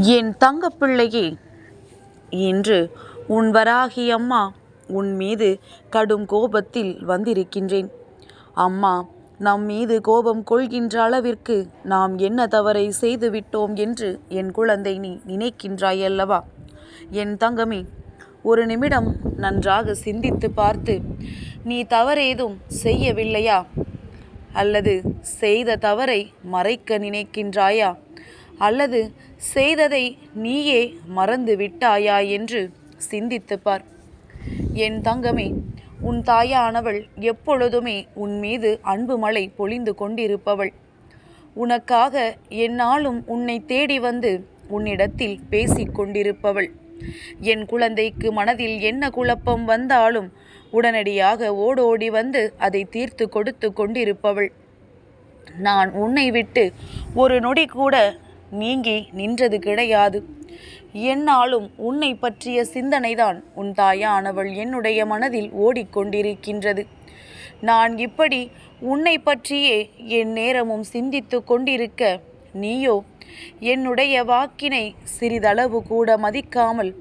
என் தங்கப்பிள்ளையே இன்று உன் வராகி அம்மா உன் மீது கடும் கோபத்தில் வந்திருக்கின்றேன். அம்மா நம் மீது கோபம் கொள்கின்ற அளவிற்கு நாம் என்ன தவறை செய்துவிட்டோம் என்று என் குழந்தை நீ நினைக்கின்றாய் அல்லவா என் தங்கமே ஒரு நிமிடம் நன்றாக சிந்தித்து பார்த்து நீ தவறேதும் செய்யவில்லையா? அல்லது செய்த தவறை மறைக்க நினைக்கின்றாயா? அல்லது செய்ததை நீயே மறந்து விட்டாயா என்று சிந்தித்து பார் என் தங்கமே உன் தாயானவள் எப்பொழுதுமே உன் மீது அன்பு மழை பொழிந்து கொண்டிருப்பவள். உனக்காக என்னாலும் உன்னை தேடி வந்து உன்னிடத்தில் பேசிக் கொண்டிருப்பவள். என் குழந்தைக்கு மனதில் என்ன குழப்பம் வந்தாலும் உடனடியாக ஓடோடி வந்து அதை தீர்த்து கொடுத்து கொண்டிருப்பவள். நான் உன்னை விட்டு ஒரு நொடி கூட நீங்கி நின்றது கிடையாது. என்னாலும் உன்னை பற்றிய சிந்தனைதான் உன் தாயானவள் என்னுடைய மனதில் ஓடிக்கொண்டிருக்கின்றது. நான் இப்படி உன்னை பற்றியே என் நேரமும் சிந்தித்து கொண்டிருக்க நீயோ? என்னுடைய வாக்கினை சிறிதளவு கூட மதிக்காமல்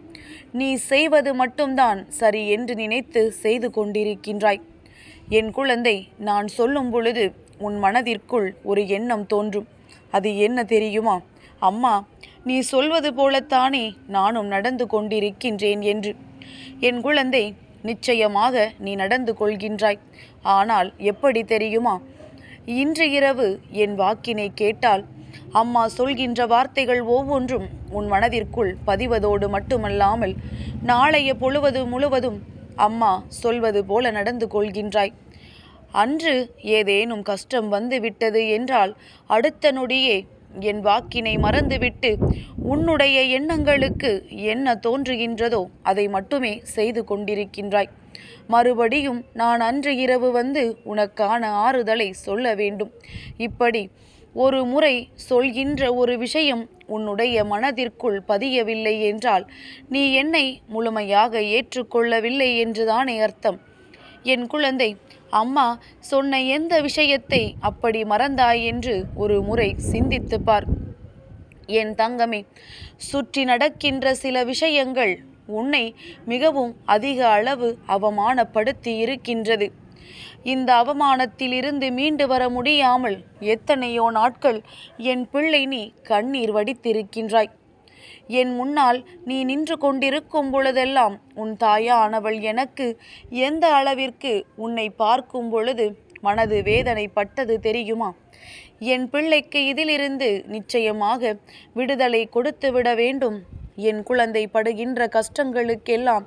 நீ செய்வது மட்டும்தான் சரி என்று நினைத்து செய்து கொண்டிருக்கின்றாய். என் குழந்தை நான் சொல்லும் பொழுது உன் மனதிற்குள் ஒரு எண்ணம் தோன்றும். அது என்ன தெரியுமா? அம்மா நீ சொல்வது போலத்தானே நானும் நடந்து கொண்டிருக்கின்றேன் என்று. என் குழந்தை நிச்சயமாக நீ நடந்து கொள்கின்றாய். ஆனால் எப்படி தெரியுமா? இன்று இரவு என் வாக்கினை கேட்டால் அம்மா சொல்கின்ற வார்த்தைகள் ஒவ்வொன்றும் உன் மனதிற்குள் பதிவதோடு மட்டுமல்லாமல் நாளைய பொழுவது முழுவதும் அம்மா சொல்வது போல நடந்து கொள்கின்றாய். அன்று ஏதேனும் கஷ்டம் வந்து விட்டது என்றால் அடுத்த நொடியே என் வாக்கினை மறந்துவிட்டு உன்னுடைய எண்ணங்களுக்கு என்ன தோன்றுகின்றதோ அதை மட்டுமே செய்து கொண்டிருக்கின்றாய். மறுபடியும் நான் அன்று இரவு வந்து உனக்கான ஆறுதலை சொல்ல வேண்டும். இப்படி ஒரு முறை சொல்கின்ற ஒரு விஷயம் உன்னுடைய மனதிற்குள் பதியவில்லை என்றால் நீ என்னை முழுமையாக ஏற்றுக்கொள்ளவில்லை என்றுதானே அர்த்தம். என் குழந்தை அம்மா சொன்ன எந்த விஷயத்தை அப்படி மறந்தாய் என்று ஒரு முறை சிந்தித்து பார் என் தங்கமே சுற்றி நடக்கின்ற சில விஷயங்கள் உன்னை மிகவும் அதிக அளவு அவமானப்படுத்தி இருக்கின்றது. இந்த அவமானத்திலிருந்து மீண்டு வர முடியாமல் எத்தனையோ நாட்கள் என் பிள்ளை நீ கண்ணீர் வடித்திருக்கின்றாய். என் முன்னால் நீ நின்று கொண்டிருக்கும் பொழுதெல்லாம் உன் தாயானவள் எனக்கு எந்த அளவிற்கு உன்னை பார்க்கும் பொழுது மனது வேதனைப்பட்டது தெரியுமா? என் பிள்ளைக்கு இதிலிருந்து நிச்சயமாக விடுதலை கொடுத்து விட வேண்டும். என் குழந்தை படுகின்ற கஷ்டங்களுக்கெல்லாம்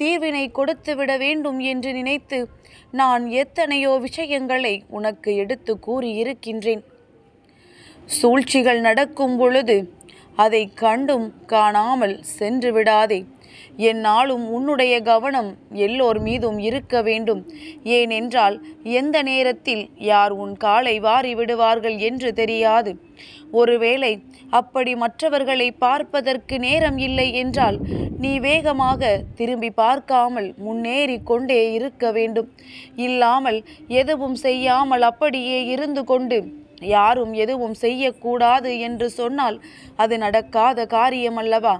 தீர்வினை கொடுத்து விட வேண்டும் என்று நினைத்து நான் எத்தனையோ விஷயங்களை உனக்கு எடுத்து கூறியிருக்கின்றேன். சூழ்ச்சிகள் நடக்கும் பொழுது அதை கண்டும் காணாமல் சென்று விடாதே. என்னாலும் உன்னுடைய கவனம் எல்லோர் மீதும் இருக்க வேண்டும். ஏனென்றால் எந்த நேரத்தில் யார் உன் காலை வாரி விடுவார்கள் என்று தெரியாது. ஒருவேளை அப்படி மற்றவர்களை பார்ப்பதற்கு நேரம் இல்லை என்றால் நீ வேகமாக திரும்பி பார்க்காமல் முன்னேறி கொண்டே இருக்க வேண்டும். இல்லாமல் எதுவும் செய்யாமல் அப்படியே இருந்து கொண்டு யாரும் எதுவும் செய்யக்கூடாது என்று சொன்னால் அது நடக்காத காரியம் அல்லவா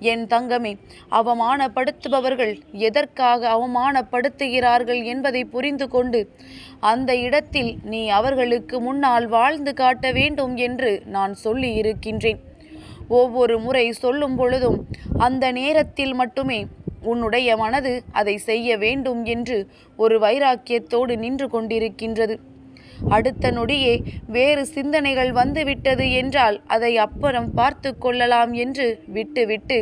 என் தங்கமே அவமானப்படுத்துபவர்கள் எதற்காக அவமானப்படுத்துகிறார்கள் என்பதை புரிந்து கொண்டு அந்த இடத்தில் நீ அவர்களுக்கு முன்னால் வாழ்ந்து காட்ட வேண்டும் என்று நான் சொல்லி இருக்கின்றேன். ஒவ்வொரு முறை சொல்லும் பொழுதும் அந்த நேரத்தில் மட்டுமே உன்னுடைய மனது அதை செய்ய வேண்டும் என்று ஒரு வைராக்கியத்தோடு நின்று கொண்டிருக்கின்றது. அடுத்த நொடியே வேறு சிந்தனைகள் வந்துவிட்டது என்றால் அதை அப்புறம் பார்த்து கொள்ளலாம் என்று விட்டுவிட்டு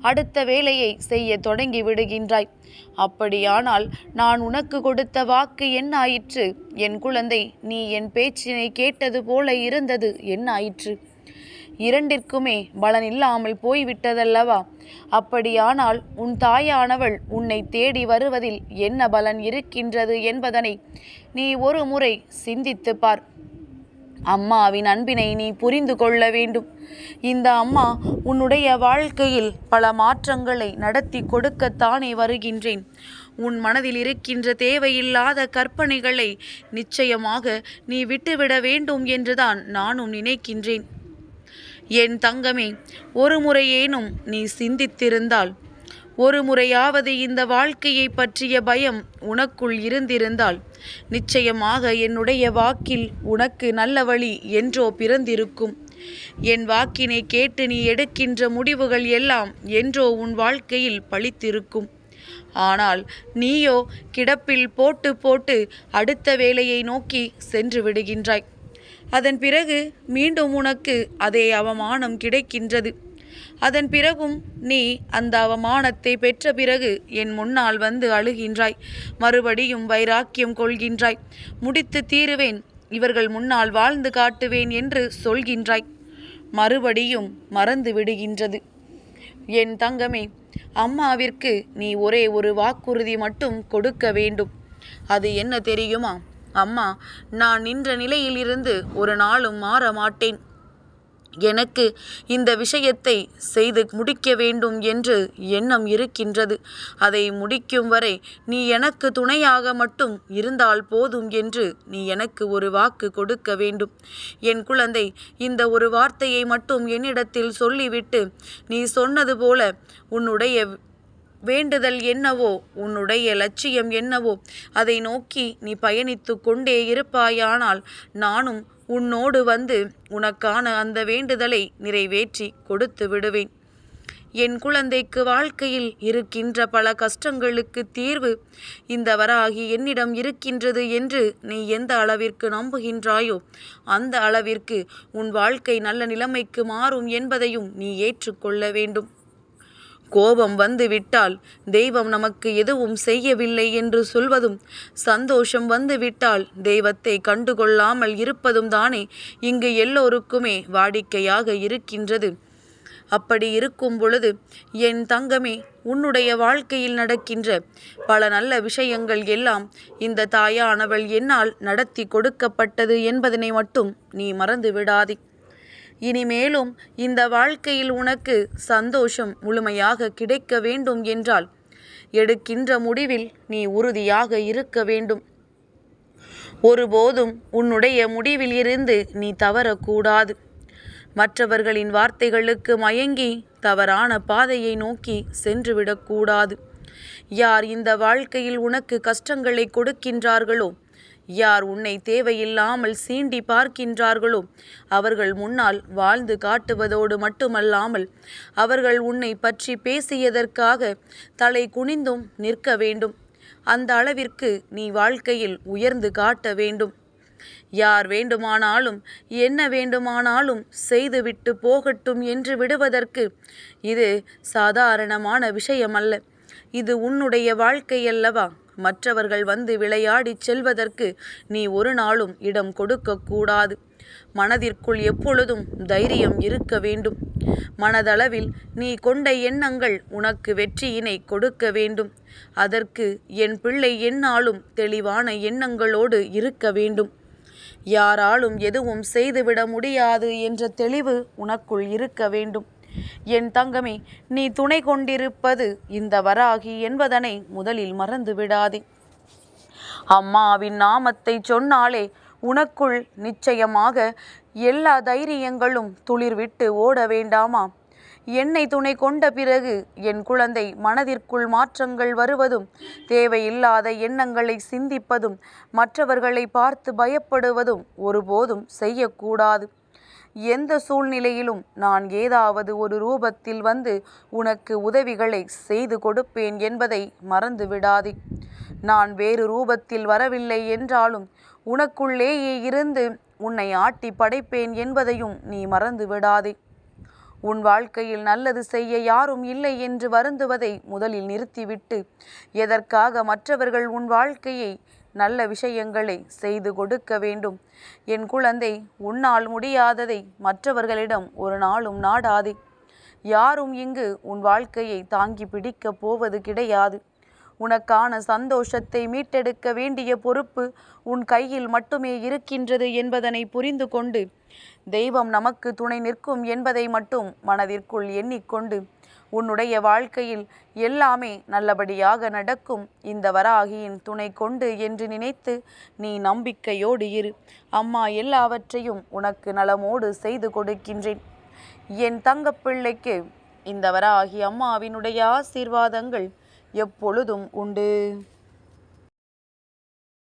அடுத்த வேலையை செய்ய தொடங்கி விடுகின்றாய். அப்படியானால் நான் உனக்கு கொடுத்த வாக்கு என்ன ஆயிற்று என் குழந்தை நீ என் பேச்சினை கேட்டது போல இருந்தது என்னாயிற்று? இரண்டிற்குமே பலன் இல்லாமல் போய்விட்டதல்லவா? அப்படியானால் உன் தாயானவள் உன்னை தேடி வருவதில் என்ன பலன் இருக்கின்றது என்பதனை நீ ஒரு முறை சிந்தித்து பார். அம்மாவின் அன்பினை நீ புரிந்து கொள்ள வேண்டும். இந்த அம்மா உன்னுடைய வாழ்க்கையில் பல மாற்றங்களை நடத்தி கொடுக்கத்தானே வருகின்றேன். உன் மனதில் இருக்கின்ற தேவையில்லாத கற்பனைகளை நிச்சயமாக நீ விட்டுவிட வேண்டும் என்றுதான் நானும் நினைக்கின்றேன். என் தங்கமே ஒரு முறையேனும் நீ சிந்தித்திருந்தால் ஒரு முறையாவது இந்த வாழ்க்கையை பற்றிய பயம் உனக்குள் இருந்திருந்தால் நிச்சயமாக என்னுடைய வாக்கில் உனக்கு நல்ல வழி என்றோ பிறந்திருக்கும். என் வாக்கினை கேட்டு நீ எடுக்கின்ற முடிவுகள் எல்லாம் என்றோ உன் வாழ்க்கையில் பழித்திருக்கும். ஆனால் நீயோ கிடப்பில் போட்டு போட்டு அடுத்த வேலையை நோக்கி சென்று விடுகின்றாய். அதன் பிறகு மீண்டும் உனக்கு அதே அவமானம் கிடைக்கின்றது. அதன் பிறகும் நீ அந்த அவமானத்தை பெற்ற பிறகு என் முன்னால் வந்து அழுகின்றாய். மறுபடியும் வைராக்கியம் கொள்கின்றாய். முடித்து தீருவேன். இவர்கள் முன்னால் வாழ்ந்து காட்டுவேன் என்று சொல்கின்றாய். மறுபடியும் மறந்து விடுகின்றது. என் தங்கமே அம்மாவிற்கு நீ ஒரே ஒரு வாக்குறுதி மட்டும் கொடுக்க வேண்டும். அது என்ன தெரியுமா? அம்மா நான் நின்ற நிலையிலிருந்து ஒரு நாளும் மாற மாட்டேன். எனக்கு இந்த விஷயத்தை செய்து முடிக்க வேண்டும் என்று எண்ணம் இருக்கின்றது. அதை முடிக்கும் வரை நீ எனக்கு துணையாக மட்டும் இருந்தால் போதும் என்று நீ எனக்கு ஒரு வாக்கு கொடுக்க வேண்டும். என் குழந்தை இந்த ஒரு வார்த்தையை மட்டும் என்னிடத்தில் சொல்லிவிட்டு நீ சொன்னது போல உன்னுடைய வேண்டுதல் என்னவோ உன்னுடைய லட்சியம் என்னவோ அதை நோக்கி நீ பயணித்து கொண்டே இருப்பாயானால் நானும் உன்னோடு வந்து உனக்கான அந்த வேண்டுதலை நிறைவேற்றி கொடுத்து விடுவேன். என் குழந்தைக்கு வாழ்க்கையில் இருக்கின்ற பல கஷ்டங்களுக்கு தீர்வு இந்த வராகி என்னிடம் இருக்கின்றது என்று நீ எந்த அளவிற்கு நம்புகின்றாயோ அந்த அளவிற்கு உன் வாழ்க்கை நல்ல நிலைமைக்கு மாறும் என்பதையும் நீ ஏற்றுக்கொள்ள வேண்டும். கோபம் வந்து விட்டால் தெய்வம் நமக்கு எதுவும் செய்யவில்லை என்று சொல்வதும் சந்தோஷம் வந்து விட்டால் தெய்வத்தை கண்டுகொள்ளாமல் இருப்பதும் தானே இங்கு எல்லோருக்குமே வாடிக்கையாக இருக்கின்றது. அப்படி இருக்கும் பொழுது என் தங்கமே உன்னுடைய வாழ்க்கையில் நடக்கின்ற பல நல்ல விஷயங்கள் எல்லாம் இந்த தாயானவள் என்னால் நடத்தி கொடுக்கப்பட்டது என்பதனை மட்டும் நீ மறந்து விடாதே இனிமேலும் இந்த வாழ்க்கையில் உனக்கு சந்தோஷம் முழுமையாக கிடைக்க வேண்டும் என்றால் எடுக்கின்ற முடிவில் நீ உறுதியாக இருக்க வேண்டும். ஒருபோதும் உன்னுடைய முடிவில் இருந்து நீ தவறக்கூடாது. மற்றவர்களின் வார்த்தைகளுக்கு மயங்கி தவறான பாதையை நோக்கி சென்றுவிடக்கூடாது யார் இந்த வாழ்க்கையில் உனக்கு கஷ்டங்களை கொடுக்கின்றார்களோ யார் உன்னை தேவையில்லாமல் சீண்டி பார்க்கின்றார்களோ அவர்கள் முன்னால் வாழ்ந்து காட்டுவதோடு மட்டுமல்லாமல் அவர்கள் உன்னை பற்றி பேசியதற்காக தலை குனிந்தும் நிற்க வேண்டும். அந்த அளவிற்கு நீ வாழ்க்கையில் உயர்ந்து காட்ட வேண்டும். யார் வேண்டுமானாலும் என்ன வேண்டுமானாலும் செய்துவிட்டு போகட்டும் என்று விடுவதற்கு இது சாதாரணமான விஷயமல்ல. இது உன்னுடைய வாழ்க்கை அல்லவா? மற்றவர்கள் வந்து விளையாடிச் செல்வதற்கு நீ ஒரு நாளும் இடம் கொடுக்கக்கூடாது மனதிற்குள் எப்பொழுதும் தைரியம் இருக்க வேண்டும். மனதளவில் நீ கொண்ட எண்ணங்கள் உனக்கு வெற்றியினை கொடுக்க வேண்டும். அதற்கு என் பிள்ளை என்னாலும் தெளிவான எண்ணங்களோடு இருக்க வேண்டும். யாராலும் எதுவும் செய்துவிட முடியாது என்ற தெளிவு உனக்குள் இருக்க வேண்டும். என் தங்கமே நீ துணை கொண்டிருப்பது இந்த வராகி என்பதனை முதலில் மறந்து விடாதே. அம்மாவின் நாமத்தை சொன்னாலே உனக்குள் நிச்சயமாக எல்லா தைரியங்களும் துளிர்விட்டு ஓட வேண்டாமா? என்னை துணை கொண்ட பிறகு என் குழந்தை மனதிற்குள் மாற்றங்கள் வருவதும் தேவையில்லாத எண்ணங்களை சிந்திப்பதும் மற்றவர்களை பார்த்து பயப்படுவதும் ஒருபோதும் செய்யக்கூடாது. எந்த சூழ்நிலையிலும் நான் ஏதாவது ஒரு ரூபத்தில் வந்து உனக்கு உதவிகளை செய்து கொடுப்பேன் என்பதை மறந்து விடாதே நான் வேறு ரூபத்தில் வரவில்லை என்றாலும் உனக்குள்ளேயே இருந்து உன்னை ஆட்டி படைப்பேன் என்பதையும் நீ மறந்து விடாதே உன் வாழ்க்கையில் நல்லது செய்ய யாரும் இல்லை என்று வருந்துவதை முதலில் நிறுத்திவிட்டு எதற்காக மற்றவர்கள் உன் வாழ்க்கையை நல்ல விஷயங்களை செய்து கொடுக்க வேண்டும். என் குழந்தை உன்னால் முடியாததை மற்றவர்களிடம் ஒரு நாளும் நாடாதே. யாரும் இங்கு உன் வாழ்க்கையை தாங்கி பிடிக்கப் போவது கிடையாது. உனக்கான சந்தோஷத்தை மீட்டெடுக்க வேண்டிய பொறுப்பு உன் கையில் மட்டுமே இருக்கின்றது என்பதனை புரிந்து கொண்டு தெய்வம் நமக்கு துணை நிற்கும் என்பதை மட்டும் மனதிற்குள் எண்ணிக்கொண்டு உன்னுடைய வாழ்க்கையில் எல்லாமே நல்லபடியாக நடக்கும். இந்த வராகியின் துணை கொண்டு என்று நினைத்து நீ நம்பிக்கையோடு இரு. அம்மா எல்லாவற்றையும் உனக்கு நலமோடு செய்து கொடுக்கின்றேன். என் தங்கப்பிள்ளைக்கு இந்த வராகி அம்மாவினுடைய ஆசீர்வாதங்கள் எப்பொழுதும் உண்டு.